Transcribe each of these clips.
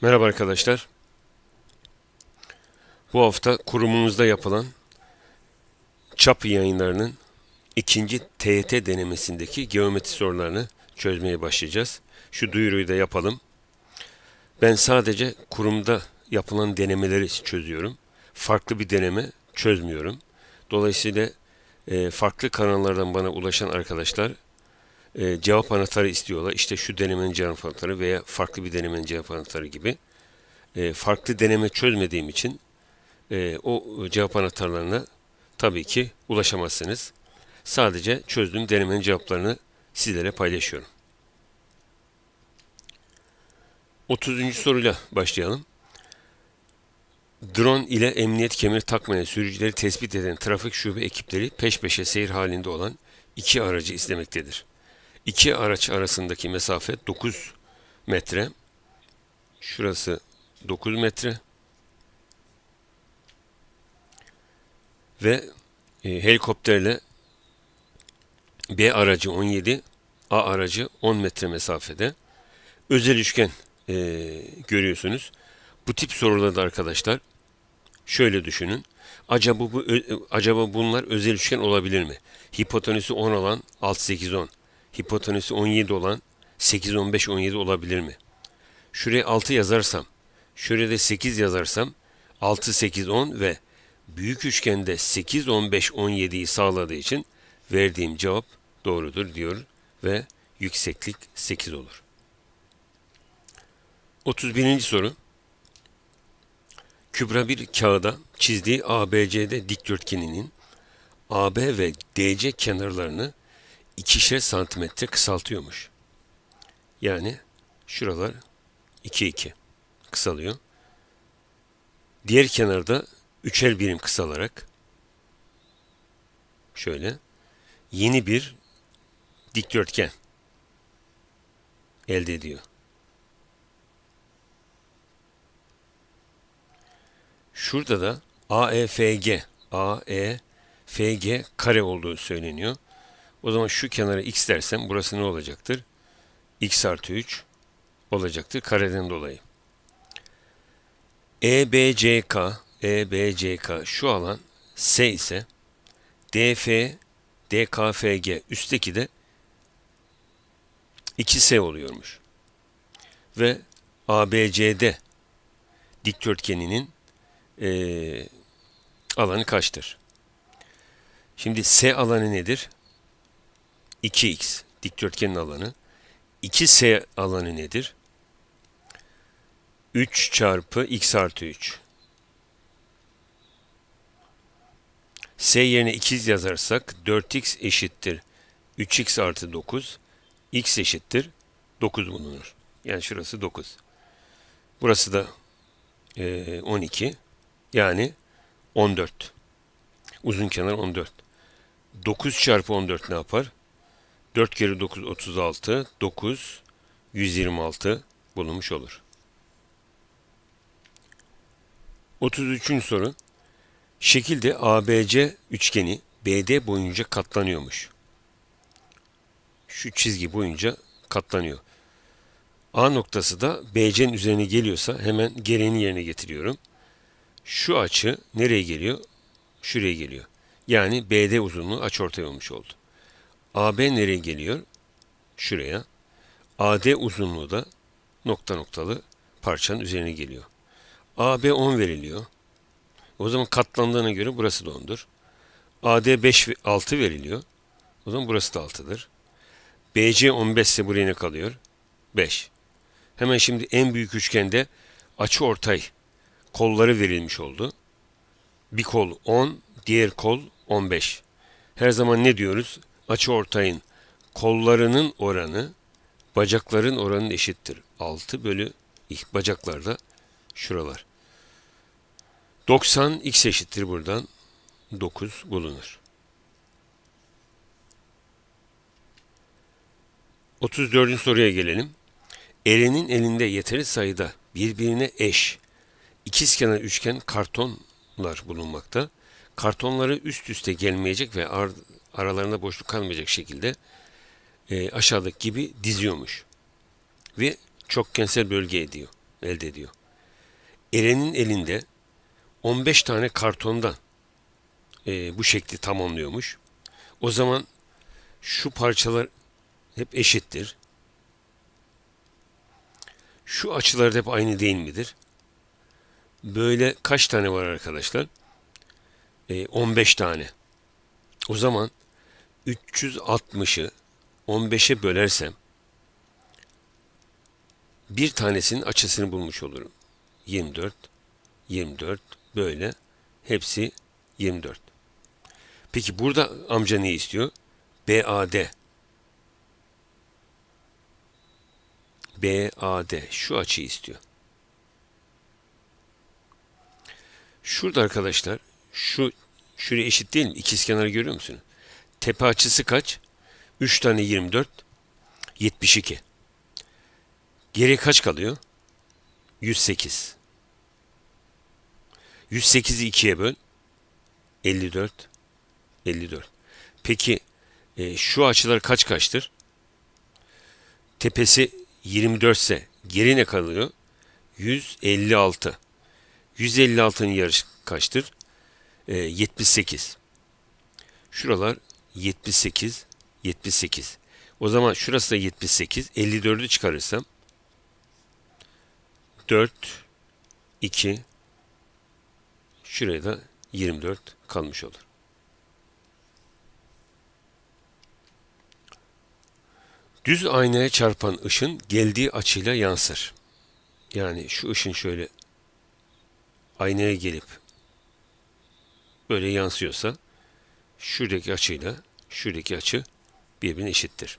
Merhaba arkadaşlar. Bu hafta kurumumuzda yapılan çap yayınlarının ikinci TYT denemesindeki geometri sorularını çözmeye başlayacağız. Şu duyuruyu da yapalım. Ben sadece kurumda yapılan denemeleri çözüyorum. Farklı bir deneme çözmüyorum. Dolayısıyla e, farklı kanallardan bana ulaşan arkadaşlar e, cevap anahtarı istiyorlar. İşte şu denemenin cevap anahtarı veya farklı bir denemenin cevap anahtarı gibi. E, farklı deneme çözmediğim için e, o cevap anahtarlarına tabii ki ulaşamazsınız. Sadece çözdüğüm denemenin cevaplarını sizlere paylaşıyorum. 30. soruyla başlayalım. Drone ile emniyet kemeri takmayan sürücüleri tespit eden trafik şube ekipleri peş peşe seyir halinde olan iki aracı izlemektedir. İki araç arasındaki mesafe 9 metre. Şurası 9 metre. Ve e, helikopterle B aracı 17, A aracı 10 metre mesafede. Özel üçgen e, görüyorsunuz. Bu tip sorularda arkadaşlar şöyle düşünün. Acaba bu acaba bunlar özel üçgen olabilir mi? Hipotenüsü 10 olan 6 8 10. Hipotenüsü 17 olan 8 15 17 olabilir mi? Şuraya 6 yazarsam, şuraya da 8 yazarsam 6 8 10 ve büyük üçgende 8 15 17'yi sağladığı için verdiğim cevap doğrudur diyor ve yükseklik 8 olur. 31. soru. Kübra bir kağıda çizdiği ABCD dikdörtgeninin AB ve DC kenarlarını ikişer santimetre kısaltıyormuş. Yani şuralar 2 2 kısalıyor. Diğer kenarda üçer birim kısalarak şöyle yeni bir dikdörtgen elde ediyor. Şurada da AEFG, AEFG kare olduğu söyleniyor. O zaman şu kenara x dersem burası ne olacaktır? x artı 3 olacaktır kareden dolayı. EBCK, EBCK şu alan S ise DF, DKFG üstteki de 2S oluyormuş. Ve ABCD dikdörtgeninin eee alanı kaçtır? Şimdi S alanı nedir? 2x dikdörtgenin alanı. 2S alanı nedir? 3 çarpı x artı 3. S yerine 2 yazarsak 4x eşittir 3x artı 9. x eşittir 9 bulunur. Yani şurası 9. Burası da e, 12. Yani 14. Uzun kenar 14. 9 çarpı 14 ne yapar? 4 kere 9 36. 9 126 bulunmuş olur. 33. soru. Şekilde ABC üçgeni BD boyunca katlanıyormuş. Şu çizgi boyunca katlanıyor. A noktası da BC'nin üzerine geliyorsa hemen gereğini yerine getiriyorum. Şu açı nereye geliyor? Şuraya geliyor. Yani BD uzunluğu açıortay olmuş oldu. AB nereye geliyor? Şuraya. AD uzunluğu da nokta noktalı parçanın üzerine geliyor. AB 10 veriliyor. O zaman katlandığına göre burası da 10'dur. AD 5 ve 6 veriliyor. O zaman burası da 6'dır. BC 15 ise buraya ne kalıyor? 5. Hemen şimdi en büyük üçgende açı ortay kolları verilmiş oldu. Bir kol 10, diğer kol 15. Her zaman ne diyoruz? Açı ortayın kollarının oranı bacakların oranının eşittir. 6 bölü ilk bacaklarda şuralar. 90 x eşittir buradan 9 bulunur. 34. soruya gelelim. Eren'in elinde yeteri sayıda birbirine eş ikizkenar üçgen kartonlar bulunmakta. Kartonları üst üste gelmeyecek ve ar- aralarında boşluk kalmayacak şekilde e, aşağıdaki gibi diziyormuş. Ve çokgensel bölge ediyor. elde ediyor. Eren'in elinde 15 tane kartondan e, bu şekli tamamlıyormuş. O zaman şu parçalar hep eşittir. Şu açılar hep aynı değil midir? Böyle kaç tane var arkadaşlar? E, 15 tane. O zaman 360'ı 15'e bölersem bir tanesinin açısını bulmuş olurum. 24, 24 böyle hepsi 24. Peki burada amca ne istiyor? BAD. BAD şu açıyı istiyor. Şurada arkadaşlar şu şuraya eşit değil mi? İkizkenarı görüyor musunuz? Tepe açısı kaç? 3 tane 24 72. Geriye kaç kalıyor? 108. 108'i 2'ye böl. 54. 54. Peki e, şu açılar kaç kaçtır? Tepesi 24 ise geri ne kalıyor? 156. 156'nın yarışı kaçtır? E, 78. Şuralar 78, 78. O zaman şurası da 78. 54'ü çıkarırsam 4, 2, şuraya da 24 kalmış olur. Düz aynaya çarpan ışın geldiği açıyla yansır. Yani şu ışın şöyle aynaya gelip böyle yansıyorsa şuradaki açıyla şuradaki açı birbirine eşittir.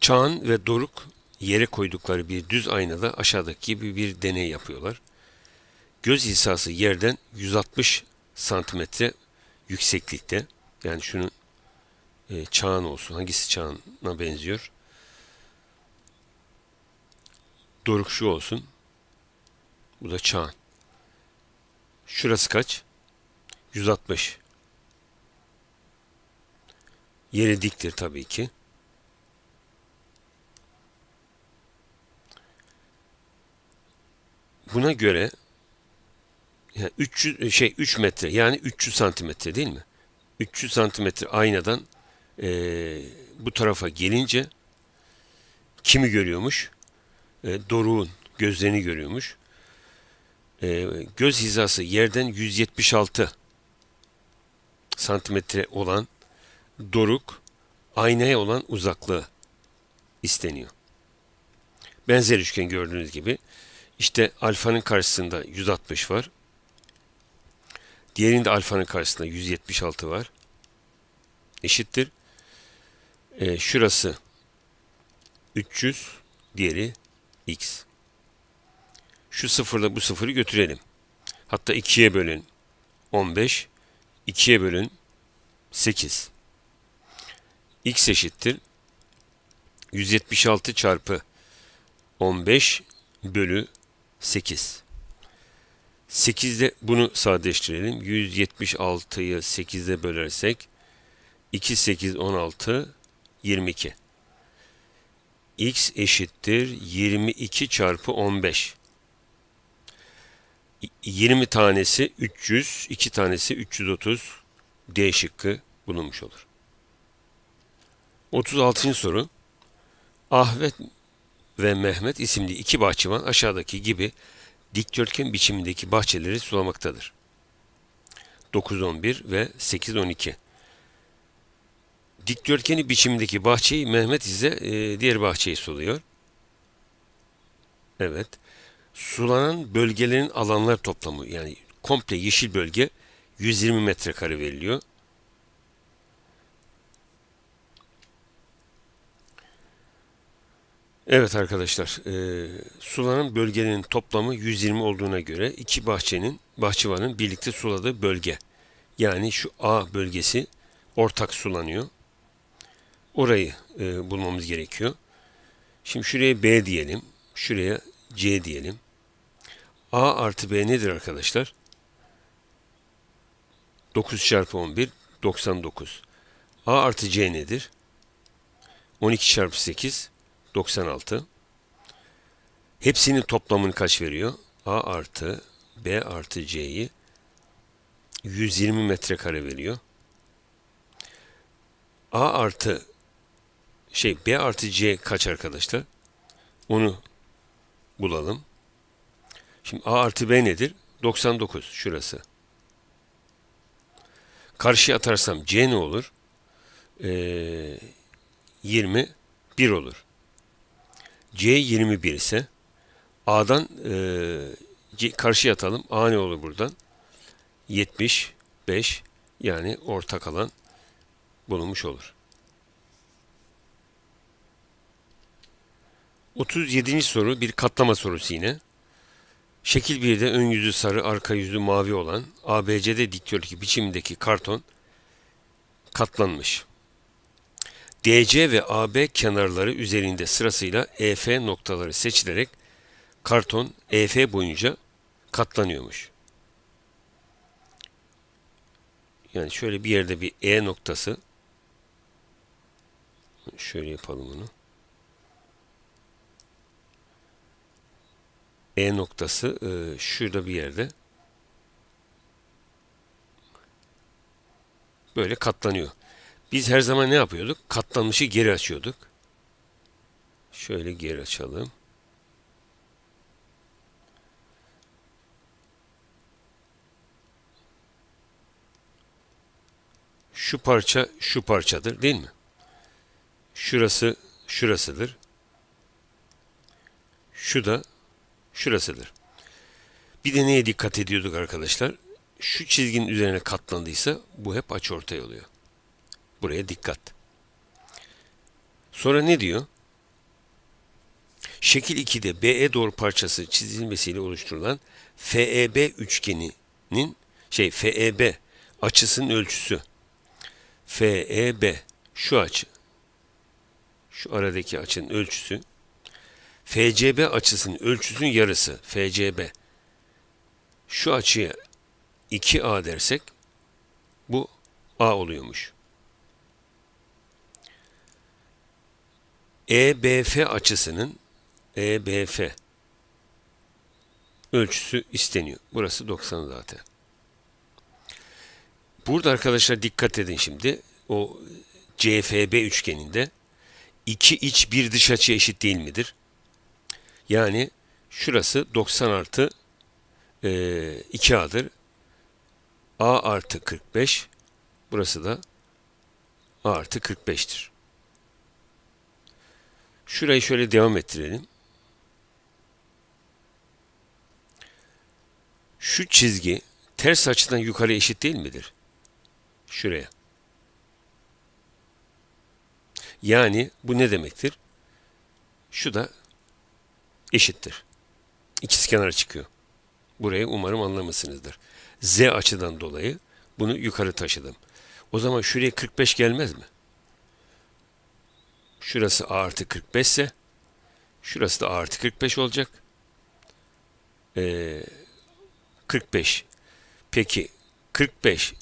Çağan ve Doruk yere koydukları bir düz aynada aşağıdaki gibi bir deney yapıyorlar. Göz hizası yerden 160 santimetre yükseklikte. Yani şunun e, çağın olsun. Hangisi çağına benziyor? Doruk şu olsun. Bu da çağın. Şurası kaç? 160. Yeri diktir tabii ki. Buna göre yani 300 şey 3 metre yani 300 santimetre değil mi? 300 santimetre aynadan e, bu tarafa gelince kimi görüyormuş? E, Doruk'un gözlerini görüyormuş. E, göz hizası yerden 176 santimetre olan Doruk aynaya olan uzaklığı isteniyor. Benzer üçgen gördüğünüz gibi işte alfanın karşısında 160 var. Diğerinde alfanın karşısında 176 var. Eşittir. E, şurası 300, diğeri x. Şu sıfırla bu sıfırı götürelim. Hatta 2'ye bölün 15, 2'ye bölün 8. x eşittir 176 çarpı 15 bölü 8. 8'de bunu sadeleştirelim. 176'yı 8'de bölersek 2, 8, 16, 22. x eşittir 22 çarpı 15. 20 tanesi 300, 2 tanesi 330 D şıkkı bulunmuş olur. 36. soru. Ahmet ve Mehmet isimli iki bahçıvan aşağıdaki gibi dikdörtgen biçimindeki bahçeleri sulamaktadır. 9-11 ve 8-12 Dikdörtgeni biçimindeki bahçeyi Mehmet ise e, diğer bahçeyi suluyor. Evet. Sulanan bölgelerin alanlar toplamı yani komple yeşil bölge 120 metrekare veriliyor. Evet arkadaşlar, e, sulanan bölgenin toplamı 120 olduğuna göre iki bahçenin, bahçıvanın birlikte suladığı bölge. Yani şu A bölgesi ortak sulanıyor. Orayı e, bulmamız gerekiyor. Şimdi şuraya B diyelim, şuraya C diyelim. A artı B nedir arkadaşlar? 9 çarpı 11, 99. A artı C nedir? 12 çarpı 8, 96. Hepsinin toplamını kaç veriyor? A artı B artı C'yi 120 metrekare veriyor. A artı şey B artı C kaç arkadaşlar? Onu bulalım. Şimdi A artı B nedir? 99 şurası. Karşıya atarsam C ne olur? Ee, 21 olur. C 21 ise A'dan e, C, karşıya atalım. A ne olur buradan? 75 yani ortak alan bulunmuş olur. 37. soru bir katlama sorusu yine. Şekil 1'de ön yüzü sarı, arka yüzü mavi olan ABCD dikdörtgen biçimindeki karton katlanmış. DC ve AB kenarları üzerinde sırasıyla EF noktaları seçilerek karton EF boyunca katlanıyormuş. Yani şöyle bir yerde bir E noktası şöyle yapalım bunu. E noktası e, şurada bir yerde böyle katlanıyor. Biz her zaman ne yapıyorduk? Katlanmışı geri açıyorduk. Şöyle geri açalım. Şu parça şu parçadır değil mi? Şurası şurasıdır. Şu da şurasıdır. Bir de neye dikkat ediyorduk arkadaşlar? Şu çizginin üzerine katlandıysa bu hep açıortay oluyor. Buraya dikkat. Sonra ne diyor? Şekil 2'de BE doğru parçası çizilmesiyle oluşturulan FEB üçgeninin şey FEB açısının ölçüsü FEB şu açı şu aradaki açının ölçüsü FCB açısının ölçüsünün yarısı FCB şu açıya 2A dersek bu A oluyormuş. EBF açısının EBF ölçüsü isteniyor. Burası 90 zaten. Burada arkadaşlar dikkat edin şimdi. O CFB üçgeninde iki iç bir dış açı eşit değil midir? Yani şurası 90 artı e, 2A'dır. A artı 45. Burası da A artı 45'tir. Şurayı şöyle devam ettirelim. Şu çizgi ters açıdan yukarı eşit değil midir? Şuraya. Yani bu ne demektir? Şu da eşittir. İkisi kenara çıkıyor. Burayı umarım anlamışsınızdır. Z açıdan dolayı bunu yukarı taşıdım. O zaman şuraya 45 gelmez mi? Şurası A artı 45 ise şurası da A artı 45 olacak. Ee, 45. Peki 45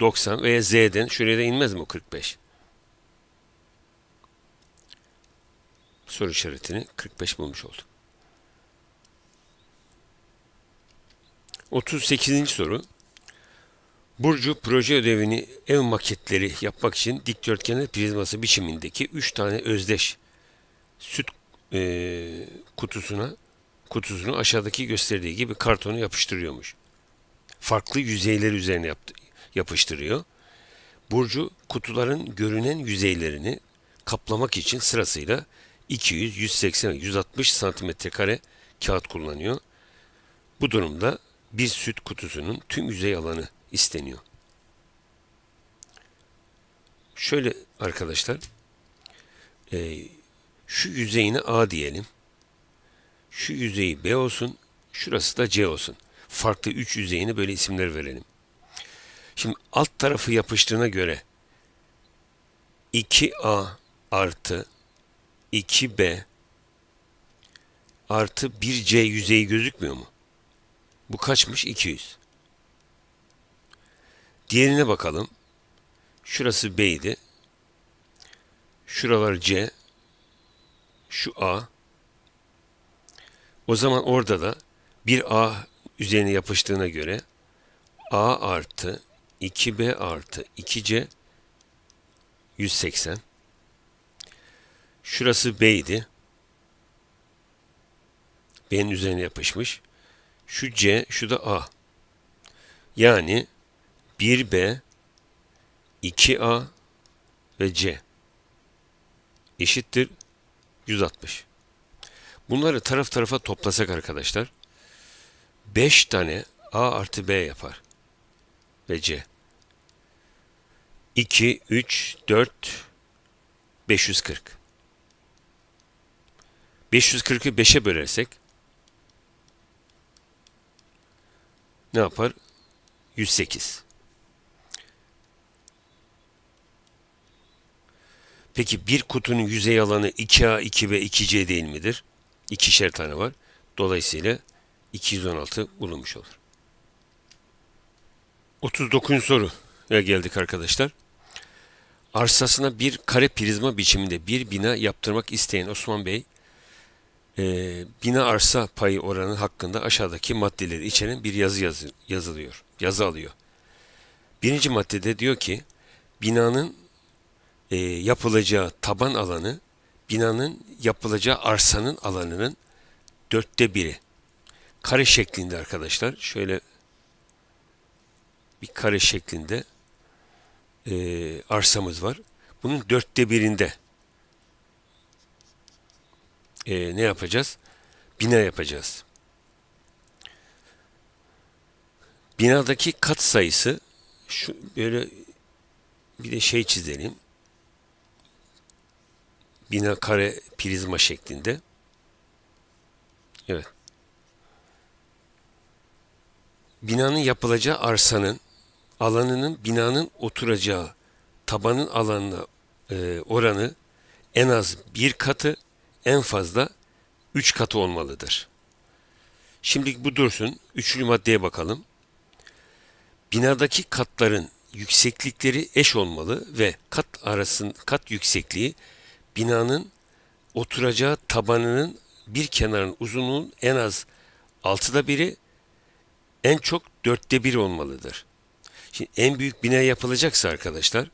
90 veya Z'den şuraya da inmez mi o 45? Soru işaretini 45 bulmuş olduk. 38. soru. Burcu proje ödevini ev maketleri yapmak için dikdörtgen prizması biçimindeki 3 tane özdeş süt e, kutusuna kutusunu aşağıdaki gösterdiği gibi kartonu yapıştırıyormuş. Farklı yüzeyler üzerine yaptı, yapıştırıyor. Burcu kutuların görünen yüzeylerini kaplamak için sırasıyla 200, 180 160 santimetre kare kağıt kullanıyor. Bu durumda bir süt kutusunun tüm yüzey alanı isteniyor. Şöyle arkadaşlar, e, şu yüzeyine A diyelim. Şu yüzeyi B olsun, şurası da C olsun. Farklı üç yüzeyine böyle isimler verelim. Şimdi alt tarafı yapıştığına göre 2A artı 2B artı 1C yüzeyi gözükmüyor mu? Bu kaçmış? 200. Diğerine bakalım. Şurası B idi. Şuralar C. Şu A. O zaman orada da bir A üzerine yapıştığına göre A artı 2B artı 2C 180. Şurası B idi. B'nin üzerine yapışmış. Şu C, şu da A. Yani 1B, 2A ve C eşittir 160. Bunları taraf tarafa toplasak arkadaşlar 5 tane A artı B yapar. Ve C. 2, 3, 4, 540. 540'ı 5'e bölersek ne yapar? 108. Peki bir kutunun yüzey alanı 2A, 2B, 2C değil midir? İkişer tane var. Dolayısıyla 216 bulunmuş olur. 39. soruya geldik arkadaşlar. Arsasına bir kare prizma biçiminde bir bina yaptırmak isteyen Osman Bey, e, bina arsa payı oranı hakkında aşağıdaki maddeleri içeren bir yazı yazı yazılıyor, yazı alıyor. Birinci maddede diyor ki, binanın e, yapılacağı taban alanı, binanın yapılacağı arsanın alanının dörtte biri. Kare şeklinde arkadaşlar. Şöyle bir kare şeklinde e, arsamız var. Bunun dörtte birinde e, ne yapacağız? Bina yapacağız. Binadaki kat sayısı şu böyle bir de şey çizelim. Bina kare prizma şeklinde. Evet. Binanın yapılacağı arsanın alanının binanın oturacağı tabanın alanına e, oranı en az bir katı en fazla üç katı olmalıdır. Şimdi bu dursun. Üçüncü maddeye bakalım. Binadaki katların yükseklikleri eş olmalı ve kat arasın kat yüksekliği binanın oturacağı tabanının bir kenarın uzunluğun en az altıda biri en çok dörtte bir olmalıdır. Şimdi en büyük bina yapılacaksa arkadaşlar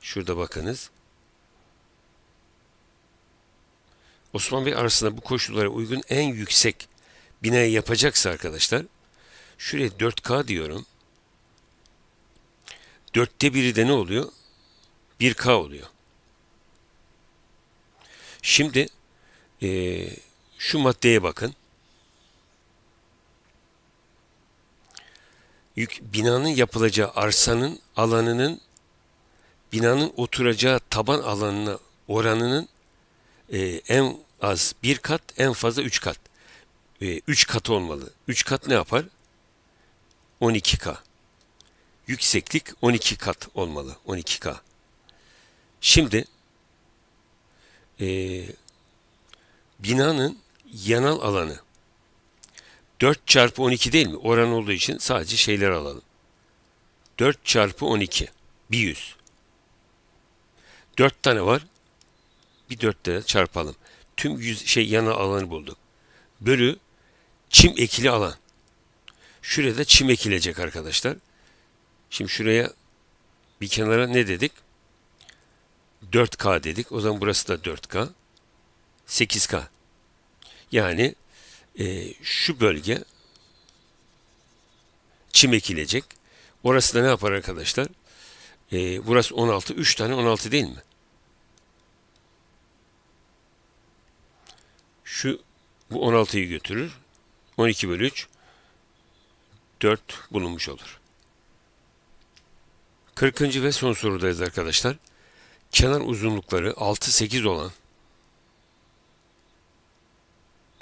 şurada bakınız. Osman Bey arasında bu koşullara uygun en yüksek binayı yapacaksa arkadaşlar şuraya 4K diyorum. Dörtte biri de ne oluyor? 1K oluyor. Şimdi e, şu maddeye bakın. Yük, binanın yapılacağı arsanın alanının binanın oturacağı taban alanına oranının e, en az bir kat en fazla üç kat. E, üç katı olmalı. Üç kat ne yapar? 12K. Yükseklik 12 kat olmalı. 12K. Şimdi e, binanın yanal alanı 4 çarpı 12 değil mi? Oran olduğu için sadece şeyler alalım. 4 çarpı 12. Bir yüz. 4 tane var. Bir 4 tane çarpalım. Tüm yüz şey yanal alanı bulduk. Bölü çim ekili alan. Şuraya da çim ekilecek arkadaşlar. Şimdi şuraya bir kenara ne dedik? 4K dedik. O zaman burası da 4K. 8K. Yani e, şu bölge çim ekilecek. Orası da ne yapar arkadaşlar? E, burası 16. 3 tane 16 değil mi? Şu bu 16'yı götürür. 12 bölü 3 4 bulunmuş olur. 40. ve son sorudayız arkadaşlar. Kenar uzunlukları 6-8 olan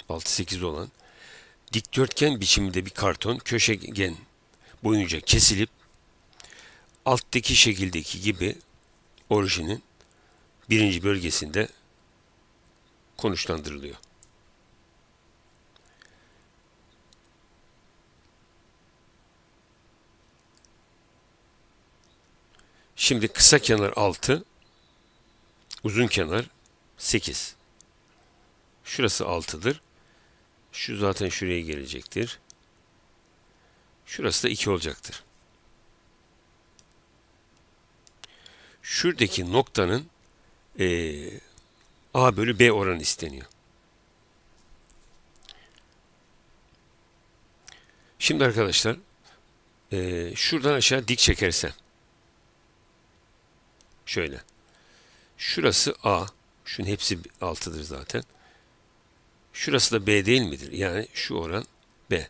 6-8 olan dikdörtgen biçiminde bir karton köşegen boyunca kesilip alttaki şekildeki gibi orijinin birinci bölgesinde konuşlandırılıyor. Şimdi kısa kenar 6, uzun kenar 8. Şurası 6'dır. Şu zaten şuraya gelecektir. Şurası da 2 olacaktır. Şuradaki noktanın eee, A bölü B oranı isteniyor. Şimdi arkadaşlar eee, şuradan aşağı dik çekersem şöyle. Şurası A. Şunun hepsi 6'dır zaten. Şurası da B değil midir? Yani şu oran B.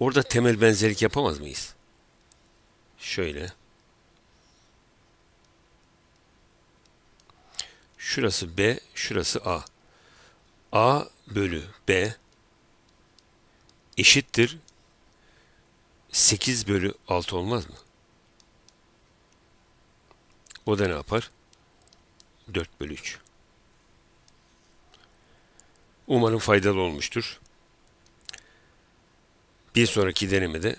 Orada temel benzerlik yapamaz mıyız? Şöyle. Şurası B, şurası A. A bölü B eşittir 8 bölü 6 olmaz mı? O da ne yapar? 4 bölü 3. Umarım faydalı olmuştur. Bir sonraki denemede